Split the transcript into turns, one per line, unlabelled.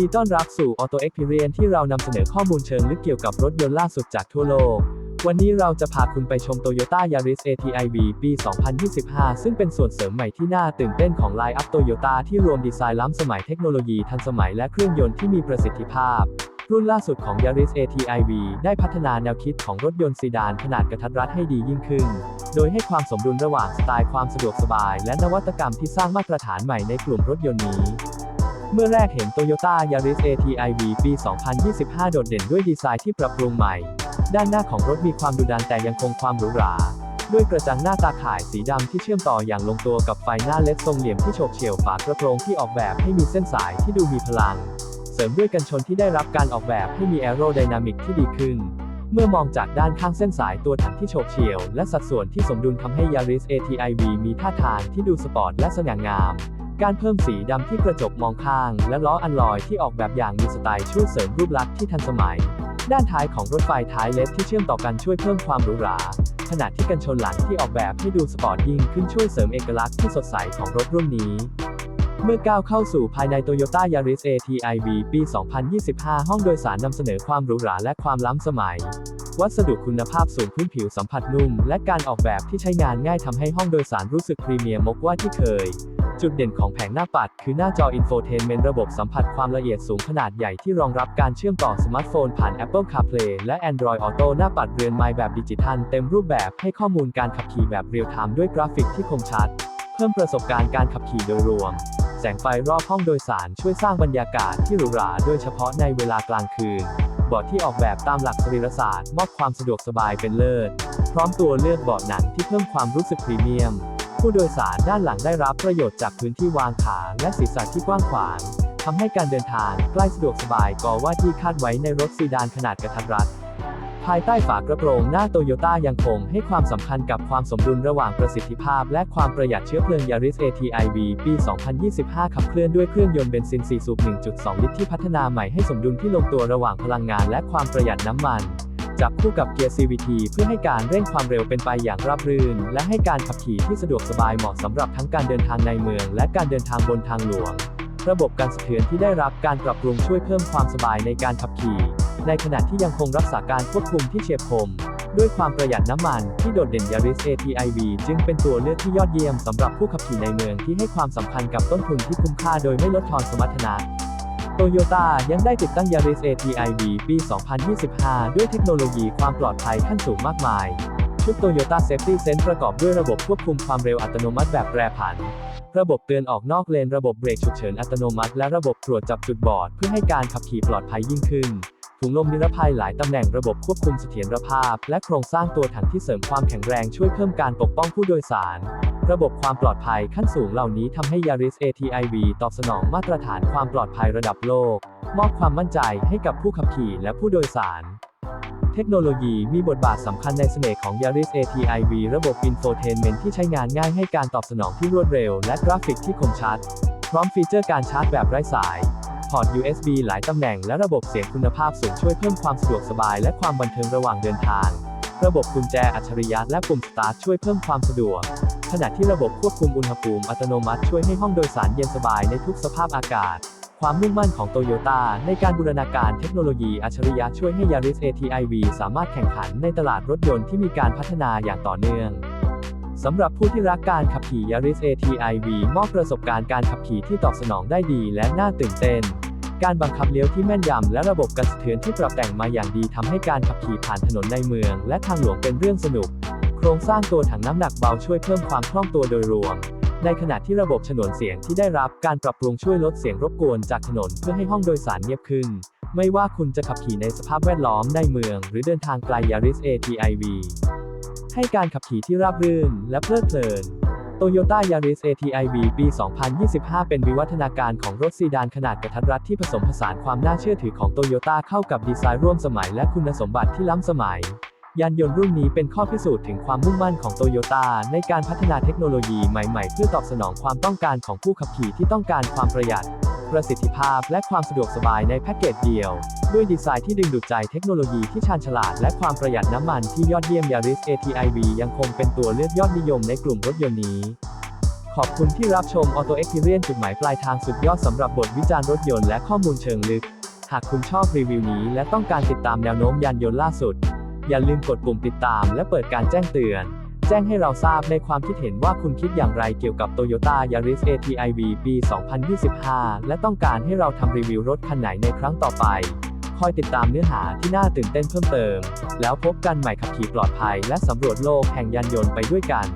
ดีต้อนรับสู่ Auto Experience ที่เรานำเสนอข้อมูลเชิงลึกเกี่ยวกับรถยนต์ล่าสุดจากทั่วโลก วันนี้เราจะพาคุณไปชม Toyota Yaris ATIV ปี 2025 ซึ่งเป็นส่วนเสริมใหม่ที่น่าตื่นเต้นของไลน์อัพโตโยต้าที่รวมดีไซน์ล้ำสมัยเทคโนโลยีทันสมัยและเครื่องยนต์ที่มีประสิทธิภาพ รุ่นล่าสุดของ Yaris ATIV ได้พัฒนาแนวคิดของรถยนต์ซีดานขนาดกระทัดรัดให้ดียิ่งขึ้น โดยให้ความสมดุลระหว่างสไตล์ความสะดวกสบาย และนวัตกรรมที่สร้างมาตรฐานใหม่ในกลุ่มรถยนต์นี้ เมื่อแรกเห็น Toyota Yaris ATIV ปี 2025 โดดเด่นด้วยดีไซน์ที่ปรับปรุงใหม่ ด้านหน้าของรถมีความดุดันแต่ยังคงความหรูหรา ด้วยกระจังหน้าตาข่ายสีดำที่เชื่อมต่ออย่างลงตัวกับไฟหน้าเล็ดทรงเหลี่ยมที่โฉบเฉี่ยวฝากระโปรงที่ออกแบบให้มีเส้นสายที่ดูมีพลัง เสริมด้วยกันชนที่ได้รับการออกแบบให้มีแอโรไดนามิกที่ดีขึ้น เมื่อมองจากด้านข้างเส้นสายตัวถังที่โฉบเฉี่ยวและสัดส่วนที่สมดุลทำให้ Yaris ATIV มีท่าทางที่ดูสปอร์ตและสง่างาม การเพิ่มสีดำที่กระจกมองข้าง และล้ออันลอยที่ออกแบบอย่างมีสไตล์ช่วยเสริมรูปลักษณ์ที่ทันสมัย ด้านท้ายของรถไฟท้ายเลสที่เชื่อมต่อกันช่วยเพิ่มความหรูหราขณะที่กันชนหลังที่ออกแบบให้ดูสปอร์ตยิ่งขึ้นช่วยเสริมเอกลักษณ์ที่สดใสของรถรุ่นนี้ เมื่อก้าวเข้าสู่ภายใน Toyota Yaris ATIV ปี 2025 ห้องโดยสารนำเสนอความหรูหราและความล้ำสมัย วัสดุคุณภาพสูงพื้นผิวสัมผัสนุ่ม และการออกแบบที่ใช้งานง่ายทำให้ห้องโดยสารรู้สึกพรีเมียมมกว่าที่เคย จุดเด่นของแผงหน้าปัด คือหน้าจออินโฟเทนเมนต์ระบบสัมผัสความละเอียดสูงขนาดใหญ่ที่รองรับการเชื่อมต่อสมาร์ทโฟนผ่าน Apple CarPlay และ Android Auto หน้าปัดเรือนไม้แบบดิจิทัลเต็มรูปแบบให้ข้อมูลการขับขี่แบบเรียลไทม์ด้วยกราฟิกที่คมชัด เพิ่มประสบการณ์การขับขี่โดยรวม แสงไฟรอบห้องโดยสารช่วยสร้างบรรยากาศที่หรูหราโดยเฉพาะในเวลากลางคืนเบาะที่ออกแบบตามหลักสรีรศาสตร์มอบความสะดวกสบายเป็นเลิศ พร้อมตัวเลือกเบาะหนังที่เพิ่มความรู้สึกพรีเมียม ผู้โดยสารด้านหลังได้รับประโยชน์จากพื้นที่วางขาและศีรษะที่กว้างขวางทำให้การเดินทางใกล้สะดวกสบายกว่าว่าที่คาดไว้ในรถซีดานขนาดกระทัดรัดภายใต้ฝากระโปรงหน้าโตโยต้ายังคงให้ความสำคัญกับความสมดุลระหว่างประสิทธิภาพ และความประหยัดเชื้อเพลิง Yaris ATIV ปี 2025 ขับเคลื่อนด้วยเครื่องยนต์เบนซิน 4 สูบ 1.2 ลิตรที่พัฒนาใหม่ให้สมดุลที่ลงตัวระหว่างพลังงานและความประหยัดน้ำมัน จับคู่กับเกียร์ CVT เพื่อให้การเร่งความเร็วเป็นไปอย่างราบรื่น และให้การขับขี่ที่สะดวกสบายเหมาะสำหรับทั้งการเดินทางในเมือง และการเดินทางบนทางหลวง ระบบการสะเทือนที่ได้รับการปรับปรุงช่วยเพิ่มความสบายในการขับขี่ ในขณะที่ยังคงรักษาการควบคุมที่เฉียบคมด้วยความประหยัดน้ำมันที่โดดเด่น Yaris ATIV จึงเป็นตัวเลือกที่ยอดเยี่ยมสำหรับผู้ขับขี่ในเมืองที่ให้ความสำคัญกับต้นทุนที่คุ้มค่าโดยไม่ลดทอนสมรรถนะ โตโยต้ายังได้ติดตั้ง Yaris ATIV ปี 2025 ด้วยเทคโนโลยีความปลอดภัยขั้นสูงมากมาย ชุด Toyota Safety Sense ประกอบด้วยระบบควบคุมความเร็วอัตโนมัติแบบแปรผัน ระบบเตือนออกนอกเลน ระบบเบรกฉุกเฉินอัตโนมัติ และระบบตรวจจับจุดบอด เพื่อให้การขับขี่ปลอดภัยยิ่งขึ้น ถุงลมนิรภัยหลายตำแหน่งระบบควบคุมเสถียรภาพ และโครงสร้างตัวถังที่เสริมความแข็งแรงช่วยเพิ่มการปกป้องผู้โดยสาร ระบบความปลอดภัยขั้นสูงเหล่านี้ทำให้ Yaris ATIV ตอบสนองมาตรฐานความปลอดภัยระดับโลก มอบความมั่นใจให้กับผู้ขับขี่และผู้โดยสาร เทคโนโลยีมีบทบาทสำคัญในเสน่ห์ของ Yaris ATIV ระบบ Infotainment ที่ใช้งานง่ายให้การตอบสนองที่รวดเร็ว และกราฟิกที่คมชัด พร้อมฟีเจอร์การชาร์จแบบไร้สายพอร์ต USB หลายตำแหน่งและระบบเสียงคุณภาพสูงช่วยเพิ่มความสะดวกสบายและความบันเทิงระหว่างเดินทาง ระบบกุญแจอัจฉริยะและปุ่มสตาร์ทช่วยเพิ่มความสะดวก ขณะที่ระบบควบคุมอุณหภูมิอัตโนมัติช่วยให้ห้องโดยสารเย็นสบายในทุกสภาพอากาศ ความมุ่งมั่นของโตโยต้าในการบูรณาการเทคโนโลยีอัจฉริยะช่วยให้ Yaris ATIV สามารถแข่งขันในตลาดรถยนต์ที่มีการพัฒนาอย่างต่อเนื่องสำหรับผู้ที่รักการขับขี่ Yaris ATIV มอบประสบการณ์การขับขี่ที่ตอบสนองได้ดีและน่าตื่นเต้น การบังคับเลี้ยวที่แม่นยำและระบบการสะเทือนที่ปรับแต่งมาอย่างดีทำให้การขับขี่ผ่านถนนในเมือง และทางหลวงเป็นเรื่องสนุก โครงสร้างตัวถังน้ำหนักเบาช่วยเพิ่มความคล่องตัวโดยรวม ในขณะที่ระบบฉนวนเสียงที่ได้รับการปรับปรุงช่วยลดเสียงรบกวนจากถนนเพื่อให้ห้องโดยสารเงียบขึ้น ไม่ว่าคุณจะขับขี่ในสภาพแวดล้อมในเมือง หรือเดินทางไกล Yaris ATIV ให้การขับขี่ที่ราบรื่น และเพลิดเพลิน Toyota Yaris ATIV ปี 2025 เป็นวิวัฒนาการของรถซีดานขนาดกระทัดรัดที่ผสมผสานความน่าเชื่อถือของ Toyota เข้ากับดีไซน์ร่วมสมัยและคุณสมบัติที่ล้ำสมัย ยานยนต์รุ่นนี้เป็นข้อพิสูจน์ถึงความมุ่งมั่นของโตโยต้าในการพัฒนาเทคโนโลยีใหม่ๆ เพื่อตอบสนองความต้องการของผู้ขับขี่ที่ต้องการความประหยัด ประสิทธิภาพและความสะดวกสบายในแพ็กเกจเดียว ด้วยดีไซน์ที่ดึงดูดใจเทคโนโลยีที่ชาญฉลาด และความประหยัดน้ำมันที่ยอดเยี่ยม Yaris ATIV ยังคงเป็นตัวเลือกยอดนิยมในกลุ่มรถยนต์นี้ ขอบคุณที่รับชม Auto Experience จุดหมายปลายทางสุดยอดสำหรับบทวิจารณ์รถยนต์และข้อมูลเชิงลึก หากคุณชอบรีวิวนี้และต้องการติดตามแนวโน้มยานยนต์ล่าสุด อย่าลืมกดปุ่มติดตามและเปิดการแจ้งเตือน แจ้งให้เราทราบในความคิดเห็นว่าคุณคิดอย่างไรเกี่ยวกับ Toyota Yaris ATIV ปี 2025 และต้องการให้เราทำรีวิวรถคันไหนในครั้งต่อไป คอยติดตามเนื้อหาที่น่าตื่นเต้นเพิ่มเติม แล้วพบกันใหม่ขับขี่ปลอดภัยและสำรวจโลกแห่งยานยนต์ไปด้วยกัน